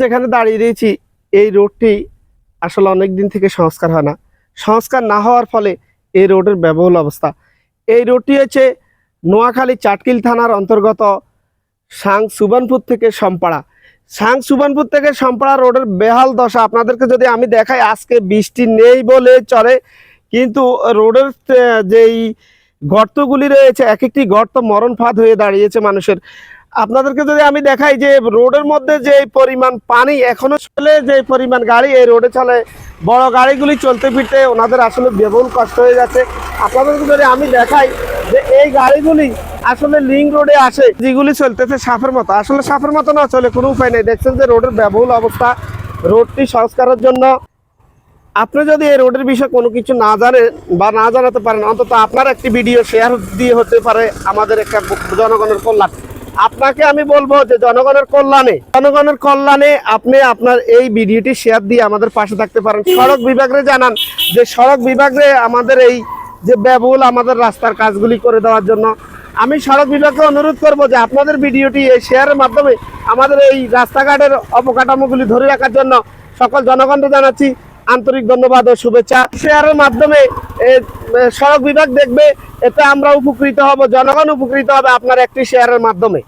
যেখানে দাঁড়িয়ে রয়েছি, এই রোডটি আসলে অনেক দিন থেকে সংস্কার হয় না। সংস্কার না হওয়ার ফলে এই রোডের ব্যবহুল অবস্থা। এই রোডটি হচ্ছে নোয়াখালী চাটকিল থানার অন্তর্গত সাং সুবানপুর থেকে সম্পাড়া। সাং সুবানপুর থেকে সম্পাড়া রোডের বেহাল দশা আপনাদেরকে যদি আমি দেখাই, আজকে বৃষ্টি নেই বলে চলে, কিন্তু রোডের যেই গর্তগুলি রয়েছে এক একটি গর্ত মরণ ফাঁদ হয়ে দাঁড়িয়েছে মানুষের। আপনাদেরকে যদি আমি দেখাই যে রোডের মধ্যে যে পরিমাণ পানি এখনও চলে, যে পরিমাণ গাড়ি এই রোডে চলে, বড় গাড়িগুলি চলতে ফিরতে ওনাদের আসলে বেবুল কষ্ট হয়ে যাচ্ছে। আপনাদেরকে যদি আমি দেখাই যে এই গাড়িগুলি আসলে লিঙ্ক রোডে আসে, যেগুলি চলতেছে সাফের মতো। আসলে সাফের মতো না, চলে কোনো উপায় নেই। দেখছেন যে রোডের ব্যবহুল অবস্থা, রোডটি সংস্কারের জন্য। আপনি যদি এই রোডের বিষয়ে কোনো কিছু না জানেন বা না জানাতে পারেন, অন্তত আপনার একটি ভিডিও শেয়ার দিয়ে হতে পারে আমাদের একটা জনগণের কল্যাণ। আপনাকে আমি বলব যে জনগণের কল্যাণে জনগণের কল্যাণে আপনি আপনার এই ভিডিওটি শেয়ার দিয়ে আমাদের পাশে থাকতে পারেন। সড়ক বিভাগে জানান যে সড়ক বিভাগে আমাদের এই যে ব্যবহুল আমাদের রাস্তার কাজগুলি করে দেওয়ার জন্য আমি সড়ক বিভাগকে অনুরোধ করব যে আপনাদের ভিডিওটি এই শেয়ারের মাধ্যমে আমাদের এই রাস্তাঘাটের অবকাঠামোগুলি ধরে রাখার জন্য সকল জনগণকে জানাচ্ছি। আন্তরিক ধন্যবাদ ও শুভেচ্ছা। শেয়ারের মাধ্যমে সড়ক বিভাগ দেখবে, এতে আমরা উপকৃত হব, জনগণ উপকৃত হবে আপনার একটি শেয়ারের মাধ্যমে।